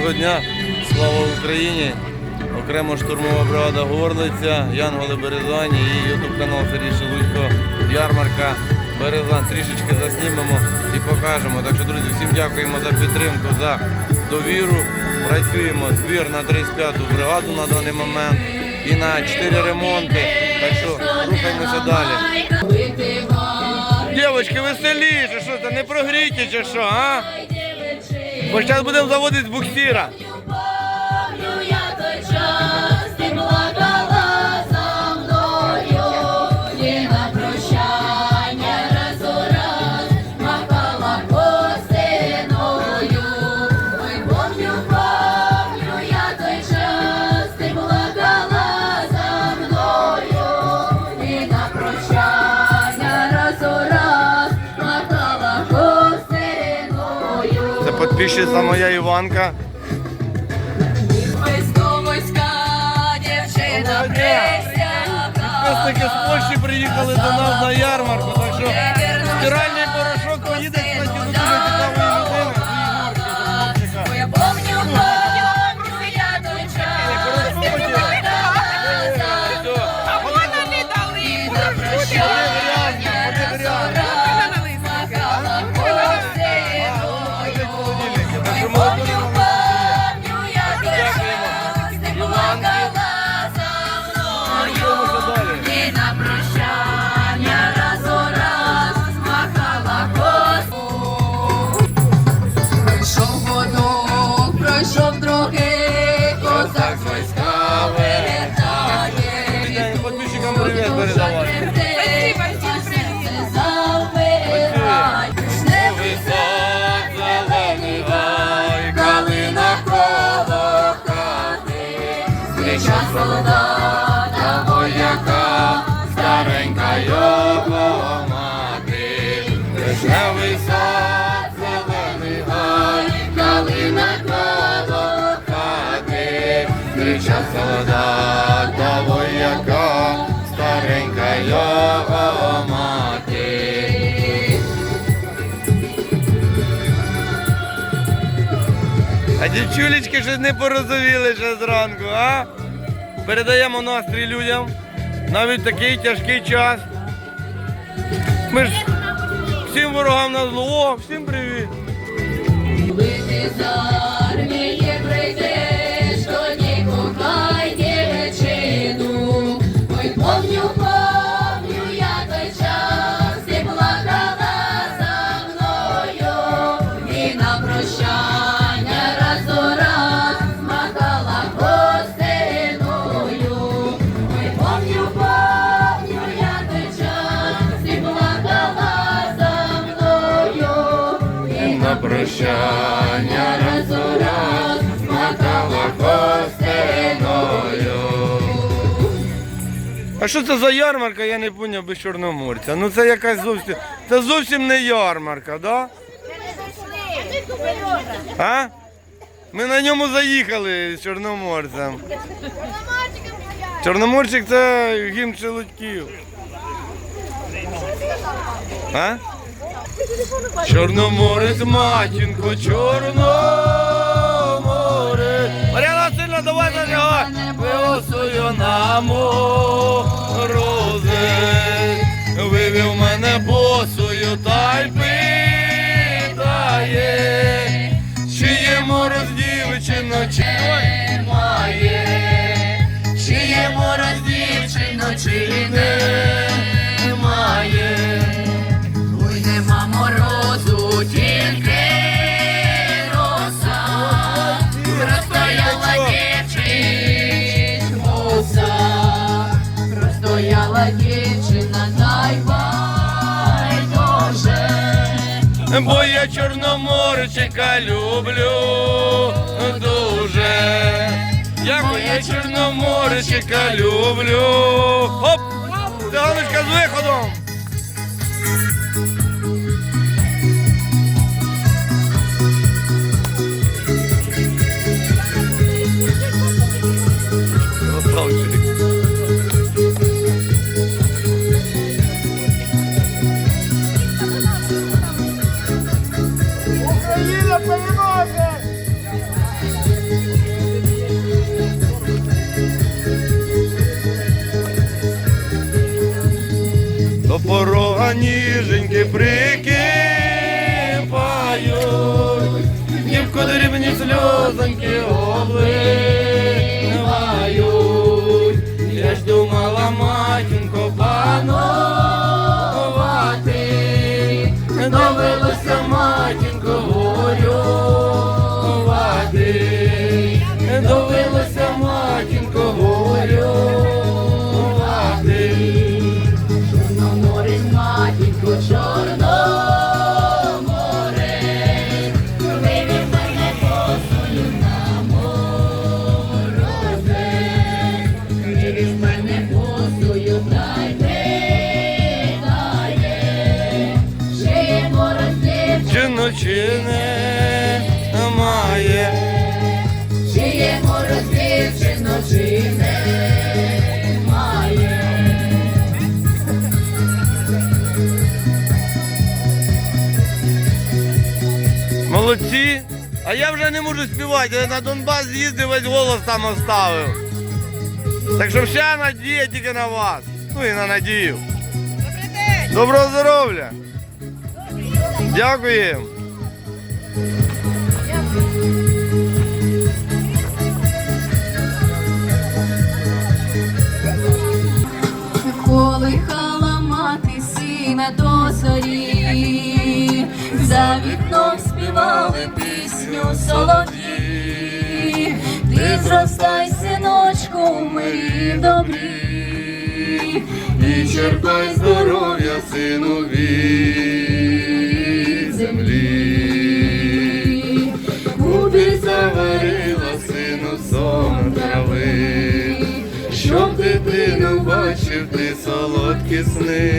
Доброго дня, слава Україні! Окремо штурмова бригада Горлиця, Янголи Березані і ютуб канал Сергій Шелудько, ярмарка Березан. Трішечки заснімемо і покажемо. Так що, друзі, всім дякуємо за підтримку, за довіру. Працюємо збір на 35-ту бригаду на даний момент і на 4 ремонти. Так що рухаємося далі. Дівчатки, веселіше, що це не прогріті чи що, а? Бо зараз будемо заводити з буксира. Помню я той час, Підписчиця моя Іванка. Дівчина. Підписники з Польщі приїхали до нас на ярмарку, так що стиральний кричав солдата вояка, старенька його мати. А дівчулечки щось не порозовіли ще зранку, а? Передаємо настрій людям. Навіть такий тяжкий час. Ми ж всім ворогам на зло. О, всім привіт. Прощання раз у раз махала косиною. А що це за ярмарка, я не поняв без чорноморця. Ну це якась зовсім. Це зовсім не ярмарка, да? А? Ми на ньому заїхали з чорноморцем. Чорноморчик це гімн шелудьків. А? Чорноморець, матінко, чорноморе. Мар'яна Васильівна, давай зажигай. Висою на морози. Вивів мене босою та й питає. Чи є мороз дівчино, чи Немає, Бо я чорноморчика люблю дуже. Я моя чорноморчика люблю. Оп! Галочка з виходом. До порога ніженьки прикипають, ні в кодрібні сльозоньки обливають. Я ж думала мать. Косою та й питає, чи є мороз має. Чи є мороз дівчино, чи немає? Молодці. А я вже не можу співати. Я на Донбас з'їздив, весь голос там оставив. Так що вся надія тільки на вас. Ну і на надію. Доброго здоров'я. Дякуємо. Колихала мати сина до зорі, за вікном співали пісню солов'ї. Ти зростай, в мирі добрі, і черпай здоров'я, сину, від землі. Кубі заварила сину сон трави, щоб дитину бачив ти солодкі сни,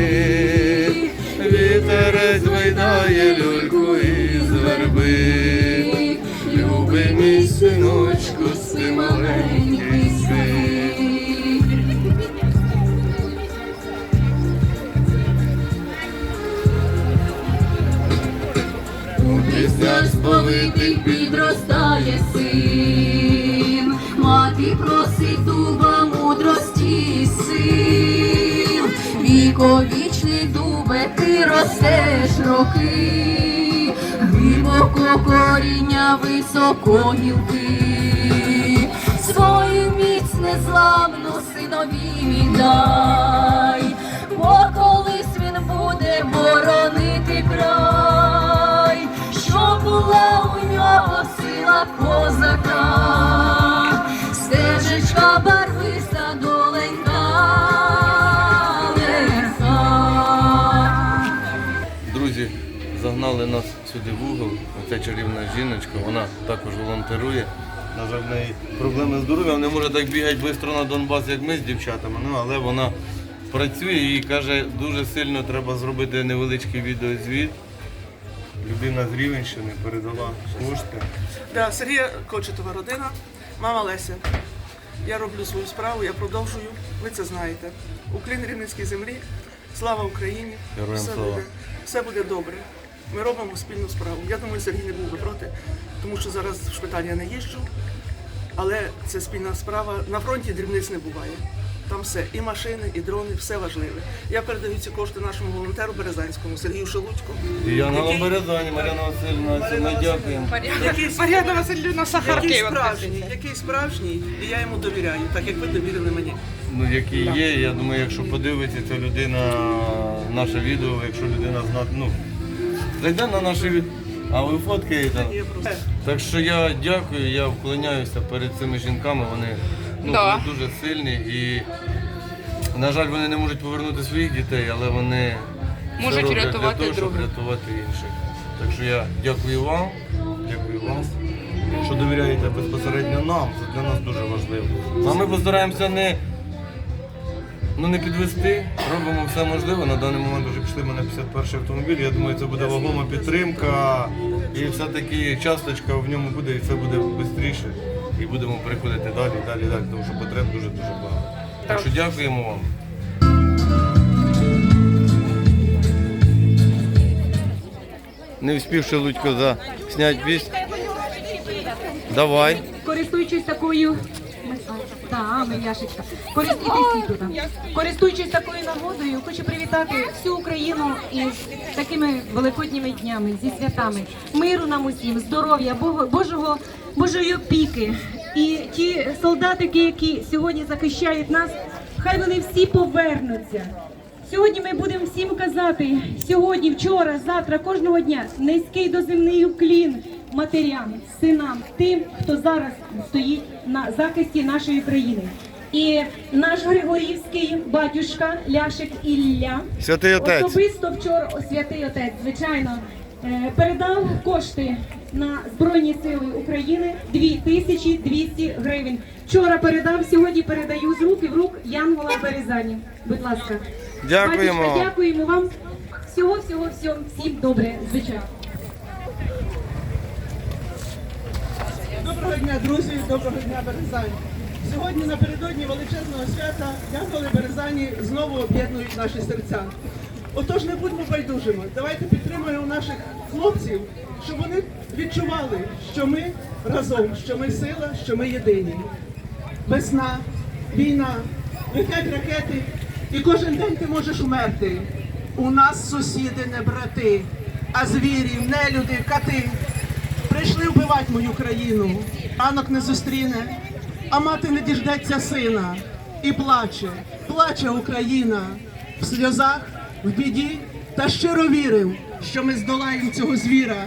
вітерець вийдає люльку із верби, любий мій синочку, спи маленький піснях сповитих підростає син, мати просить дуба мудрості й сил, віковічний дубе, ти ростеш роки, глибоко коріння високо гілки, свою міць незламну синові віддай, бо колись він буде боронити край, у сила козака, стежечка барвиста доленька легка. Друзі, загнали нас сюди в угол. Оця чарівна жіночка, вона також волонтерує. На жаль, в неї проблеми з здоров'ям, не може так бігати швидко на Донбас, як ми з дівчатами, ну, але вона працює і каже, дуже сильно треба зробити невеличкий відеозвіт. Людина з Рівенщини передала кошти. Да, Сергія Кочетова родина, мама Леся. Я роблю свою справу, я продовжую. Ви це знаєте. Уклін рівненській землі. Слава Україні! Героям все, слава. буде, все буде добре. Ми робимо спільну справу. Я думаю, Сергій не був би проти, тому що зараз в шпиталі я не їжджу. Але це спільна справа. На фронті дрібниць не буває. Там все, і машини, і дрони, все важливе. Я передаю ці кошти нашому волонтеру Березанському, Сергію Шелудьку. Я на який- Березані, Мар'яна Васильівна, це ми дякуємо. який Мар'яна Васильівна Сахарки. який справжній, який справжній, і я йому довіряю, так як ви довірили мені. Ну, який є, я думаю, якщо подивиться ця людина наше відео, якщо людина зна, ну, зайде на наше відео, а ви фоткаєте. Я просто Так що я дякую, я вклоняюся перед цими жінками. Вони, ну, Да. вони дуже сильні і, на жаль, вони не можуть повернути своїх дітей, але вони все Можуть роблять рятувати для того, щоб других. рятувати інших. Так що я дякую вам, дякую вам, що довіряєте безпосередньо нам. Це для нас дуже важливо. А ми постараємося не. Ну не підвести, робимо все можливе. На даний момент вже пішли ми на 51 автомобіль. Я думаю, це буде вагома підтримка. І все-таки часточка в ньому буде, і це буде швидше. І будемо переходити далі, далі, далі, тому що потреб дуже дуже багато. Так що дякуємо вам. Не вспівши Лудько за зняти пісню. Давай. користуючись такою. Ногами, Яшечка. Користуйтесь тут. Користуючись такою нагодою, хочу привітати всю Україну із такими великодніми днями, зі святами. Миру нам усім, здоров'я, Божого, Божої опіки. І ті солдатики, які сьогодні захищають нас, хай вони всі повернуться. Сьогодні ми будемо всім казати сьогодні, вчора, завтра, кожного дня низький доземний уклін матерям, синам, тим, хто зараз стоїть на захисті нашої країни. І наш Григорівський батюшка Ляшик Ілля Святий отець. особисто вчора святий отець, звичайно, е, передав кошти на Збройні Сили України 2200 гривень. Вчора передав, сьогодні передаю з руки в рук Янгола Березані. Будь ласка. Дякуємо. Батюшка, дякуємо вам. Всього, всього, всього, всім добре, звичайно. Доброго дня, друзі, доброго дня, Березані. Сьогодні напередодні величезного свята Янголи Березані знову об'єднують наші серця. Отож не будьмо байдужими. Давайте підтримуємо наших хлопців, щоб вони відчували, що ми разом, що ми сила, що ми єдині. Весна, війна, летять ракети, і кожен день ти можеш умерти. У нас сусіди не брати, а звірі, нелюди, кати. Прийшли вбивати мою країну, ранок не зустріне, а мати не діждеться сина. І плаче, плаче Україна в сльозах, в біді, та щиро вірив, що ми здолаємо цього звіра.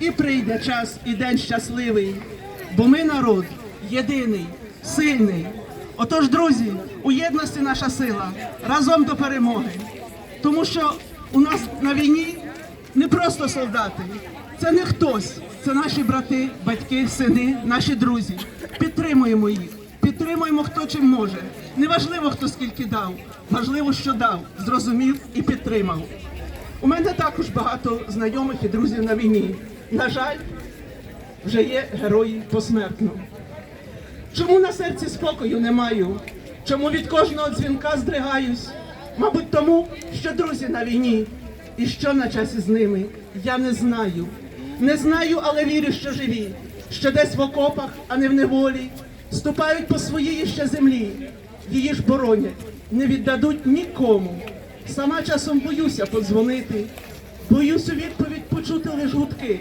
І прийде час і день щасливий, бо ми народ єдиний, сильний. Отож, друзі, у єдності наша сила разом до перемоги. Тому що у нас на війні не просто солдати, це не хтось, це наші брати, батьки, сини, наші друзі. Підтримуємо їх, підтримуємо хто чим може. Неважливо, хто скільки дав, важливо, що дав, зрозумів і підтримав. У мене також багато знайомих і друзів на війні. На жаль, вже є герої посмертно. Чому на серці спокою не маю? Чому від кожного дзвінка здригаюсь? Мабуть, тому, що друзі на війні, і що на часі з ними, я не знаю. Не знаю, але вірю, що живі, що десь в окопах, а не в неволі, ступають по своїй ще землі, її ж боронять, не віддадуть нікому. Сама часом боюся подзвонити, боюсь у відповідь почути лиш гудки.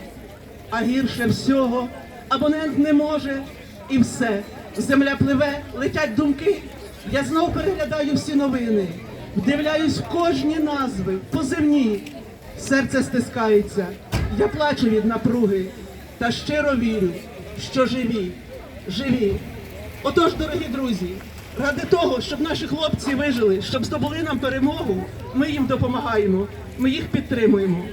А гірше всього абонент не може, і все. Земля пливе, летять думки. Я знов переглядаю всі новини, вдивляюсь в кожні назви, позивні. Серце стискається, я плачу від напруги, та щиро вірю, що живі, живі. Отож, дорогі друзі, ради того, щоб наші хлопці вижили, щоб здобули нам перемогу, ми їм допомагаємо, ми їх підтримуємо.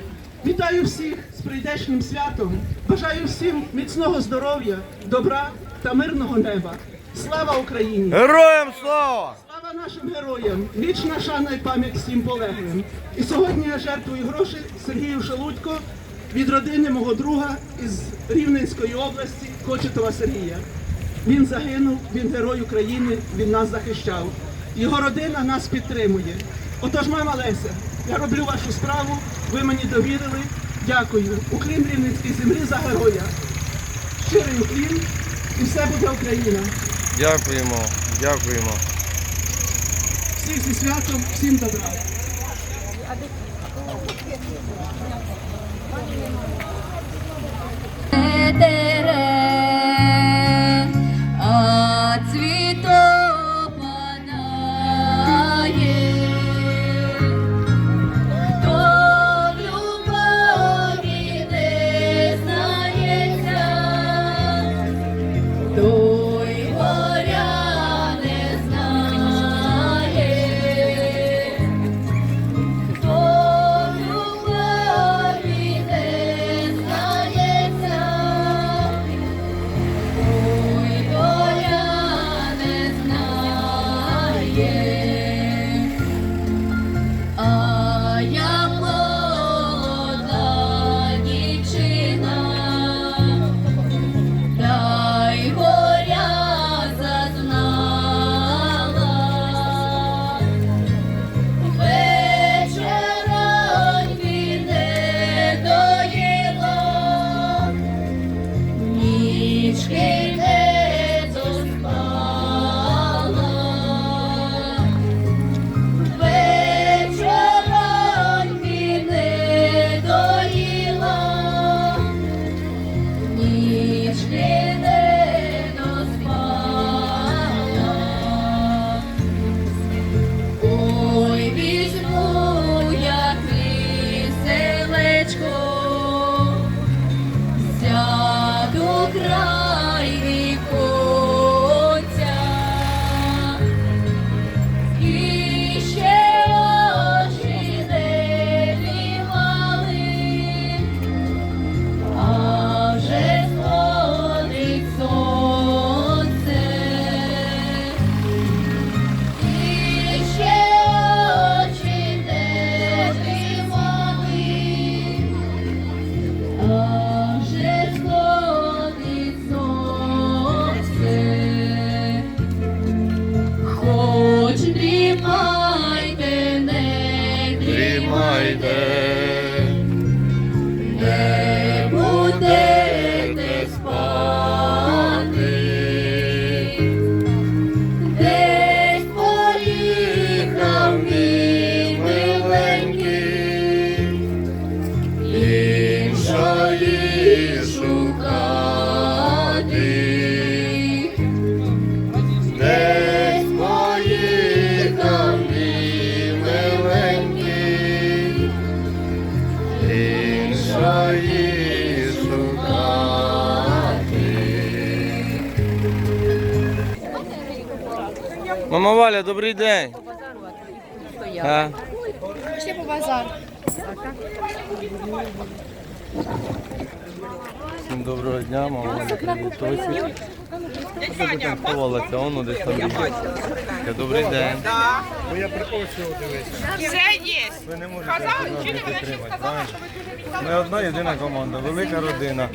Вітаю всіх з прийдешнім святом. Бажаю всім міцного здоров'я, добра та мирного неба. Слава Україні! Героям слава! Слава нашим героям! Вічна шана і пам'ять всім полеглим. І сьогодні я жертвую гроші Сергію Шелудько від родини мого друга із Рівненської області Кочетова Сергія. Він загинув, він герой України, він нас захищав. Його родина нас підтримує. Отож, мама Леся, я роблю вашу справу, ви мені довірили. Дякую. Уклін Рівненській землі за героя. Щирий уклін, і все буде Україна. Дякуємо, дякуємо. Всіх зі святом, всім добра. Не Мама Валя, добрий день. А? Ще по базар. Всім доброго дня, мама ховалася, воно десь там біжить. Така, Добрий день. Все є. Ви не можете нас не підтримати, правильно? Ми одна єдина команда, велика родина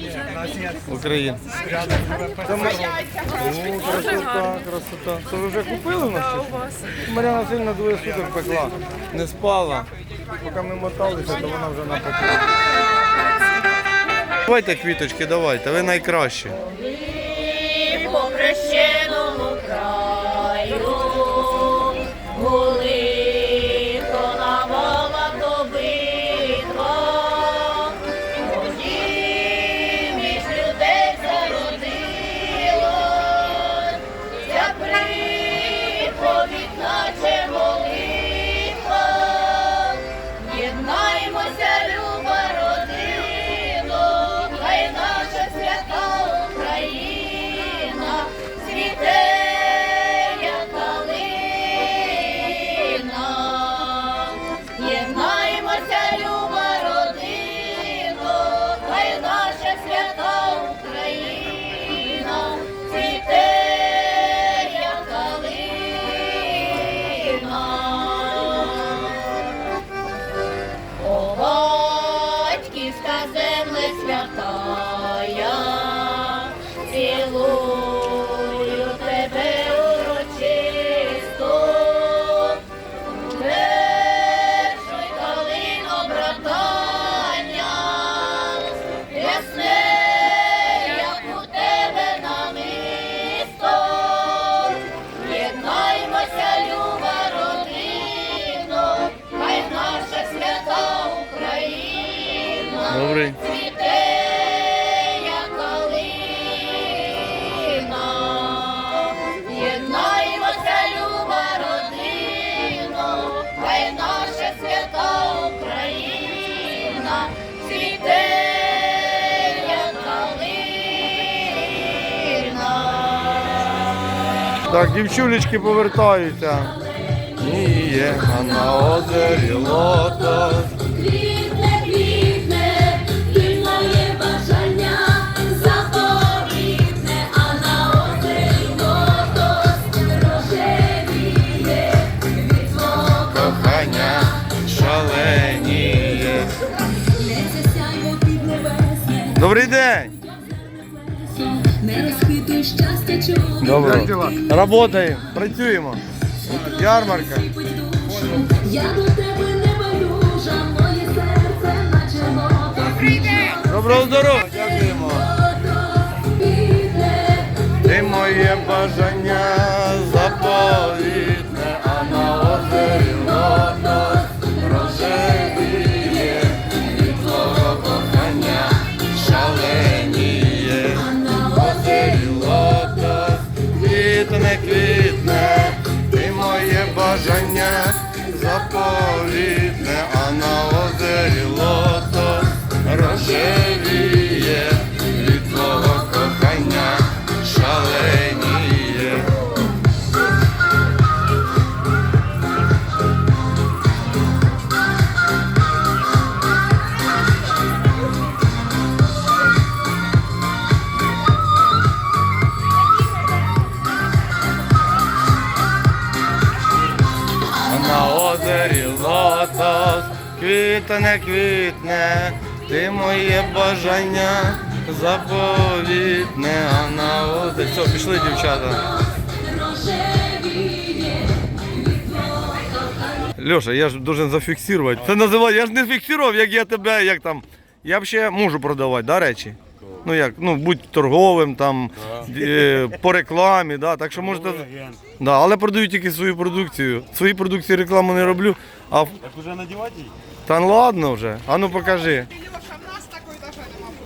України. О, красота, красота. Це ви вже купили в нас? чи що? Мар'яна сильно двоє суток пекла. Не спала. Поки ми моталися, то вона вже напекла. Давайте квіточки, давайте, ви найкращі. по хрещеному краю батьківська земле святая, Так, дівчулечки повертаються. Ніє, а на озері лотос. Квітне, квітне, і моє бажання заповітне, а на озері лотос рожевіє від твого Кохання шаленіє. Добрий день! Добре. Работаємо, працюємо. Ярмарка. Я до тебе не байдужа, моє серце наче. Доброго здоров'я! Дякуємо. Ти моє бажання заповітне, квітне, квітне, ти моє бажання заповітне, а на. Все, пішли, дівчата. Льоша, я ж должен зафіксувати. Це називає, я ж не фіксував, як я тебе, як там. Я взагалі можу продавати, да, речі? Ну як, ну будь торговим, там, е, по рекламі, да, так що можете. Да, але продаю тільки свою продукцію. Свої продукції рекламу не роблю. А в- Так уже надівати її? та ну ладно вже. А ну покажи.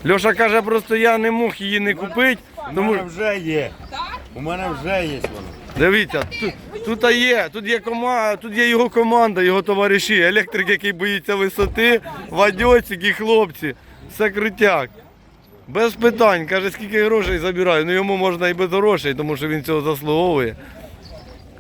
Льоша каже, просто я не мог її не купити. У Тому мене вже є. У мене вже є воно. дивіться, тут, тут є, тут є кома, тут є його команда, його товариші, електрик, який боїться висоти, вадьоцик і хлопці. Все крутяк. Без питань, каже, скільки грошей забираю. Ну йому можна і без грошей, тому що він цього заслуговує.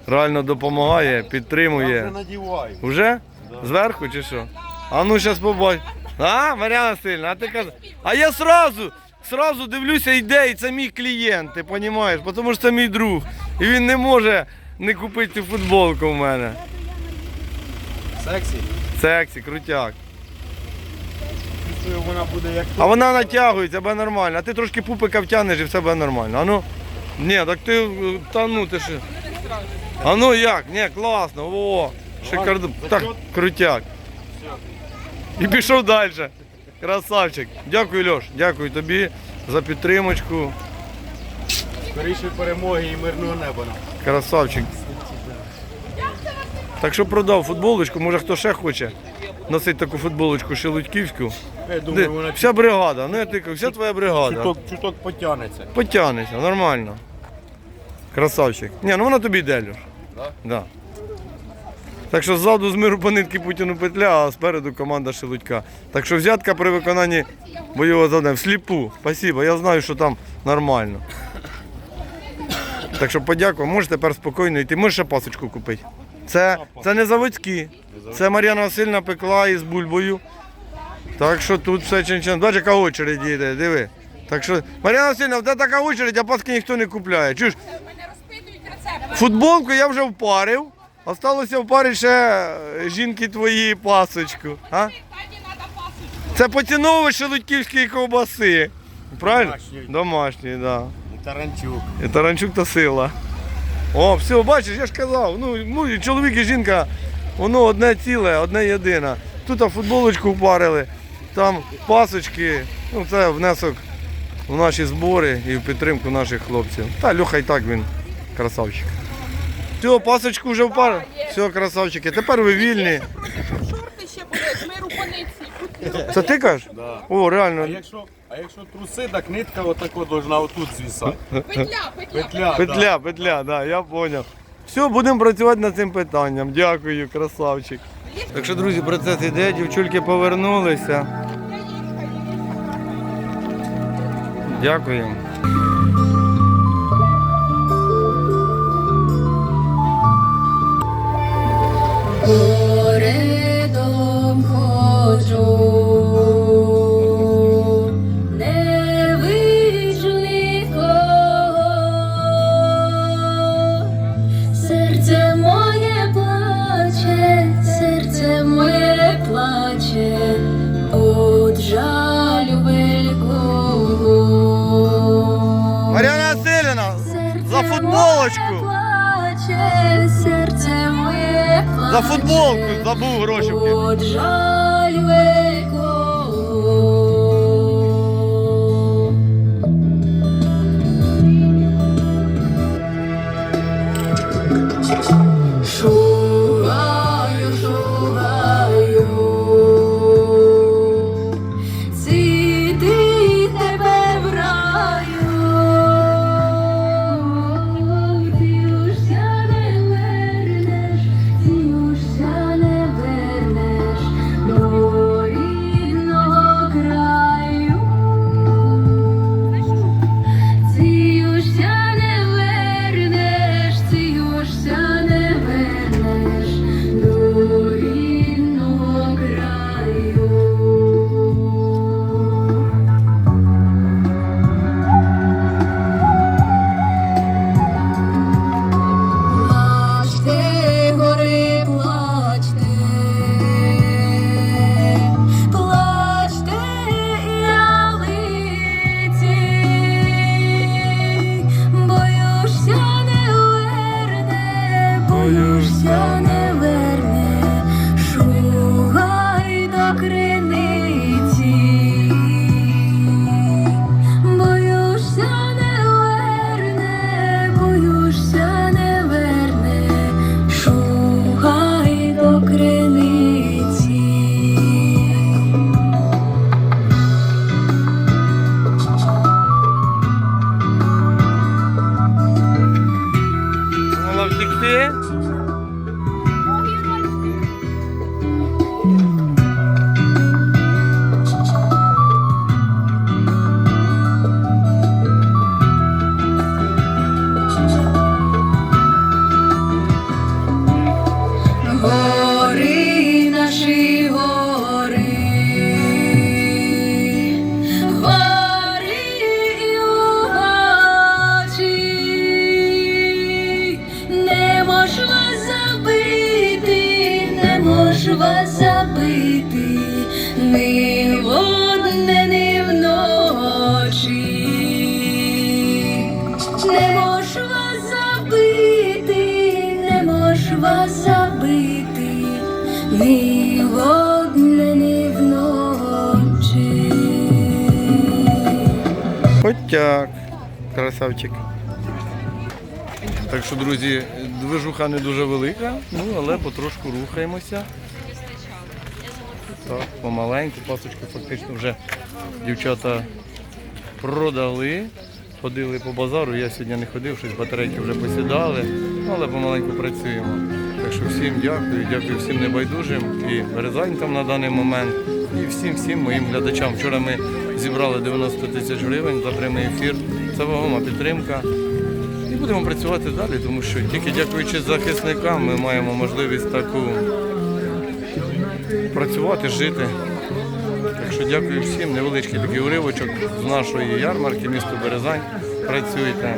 Реально допомагає, Я підтримує. вже надіваю. Уже? Зверху чи що? А ну зараз побач. А, Мар'яна Сильна, а ти кажеш. А я сразу, сразу дивлюся, йде, і це мій клієнт, ти розумієш? Тому що це мій друг. І він не може не купити цю футболку в мене. Сексі. Сексі, крутяк. Чувствую, вона буде як А вона натягується, тебе нормально. А ти трошки пупика втягнеш і все буде нормально. А ну. Ні, так ти. е, Та ну ти ще. А ну як? Ні, класно, о, шикарно. Так, крутяк. І пішов далі. Красавчик. Дякую, Льош. Дякую тобі за підтримочку. скорішої перемоги і мирного неба. нам. Красавчик. Так що продав футболочку, може хто ще хоче носити таку футболочку шелудьківську. Я вона Вся бригада, ну я тикав, вся твоя бригада. чуток, чуток потягнеться. Потягнеться, нормально. Красавчик. Ні, ну вона тобі йде, Льош. Да? Да. Так що ззаду з миру по нитки Путіну петля, а спереду команда Шелудька. Так що взятка при виконанні бойового завдання. Всліпу. Спасибо, я знаю, що там нормально. Так що подякую, можеш тепер спокійно йти. Можеш ще пасочку купити. Це, це не заводські. Це Мар'яна Васильівна пекла із бульбою. Так що тут все чин-чин. Бачиш, яка очередь йде, диви. Так що, Мар'яна Васильівна, в така очередь, а паски ніхто не купляє. Чуєш? Футболку я вже впарив. Осталося впарити ще е, жінки твої пасочку. А? Це поціновувач шелудьківської ковбаси. Правильно? Домашньої. Домашньої, так. Да. І Таранчук. І Таранчук та сила. О, все, бачиш, я ж казав. Ну, ну чоловік і жінка, воно одне ціле, одне єдине. Тут а, футболочку впарили, там пасочки. Ну, це внесок в наші збори і в підтримку наших хлопців. Та Люха і так він красавчик. Все, пасочку вже впарили. Все, красавчики. Тепер ви вільні. Шорти ще будуть, ми рукониці. Це ти кажеш? Да. О, А якщо, а якщо труси, так нитка отако должна отут звісати. Петля, петля. Петля, Петля, петля, да, я зрозумів. Все, будемо працювати над цим питанням. Дякую, красавчик. Так що, друзі, процес іде, дівчульки повернулися. Дякую. Коридом ходжу, не вижу нікого, серце моє плаче, серце моє плаче, от жалю великого. Мар'яна Васильівна, за футболочку. плаче. За футболку забув гроші. От жаль Котяк, красавчик. Так що, друзі, движуха не дуже велика, ну але потрошку рухаємося. Так, помаленьку, пасочку фактично вже дівчата продали. Ходили по базару, я сьогодні не ходив, щось батарейки вже посідали, ну, але помаленьку працюємо. Так що всім дякую, дякую всім небайдужим і березанькам на даний момент, і всім всім моїм глядачам. Вчора ми зібрали 90 тисяч гривень за прямий ефір. Це вагома підтримка. І будемо працювати далі, тому що тільки дякуючи захисникам ми маємо можливість таку працювати, жити. Так що дякую всім. Невеличкий такий уривочок з нашої ярмарки, місто Березань. Працюйте.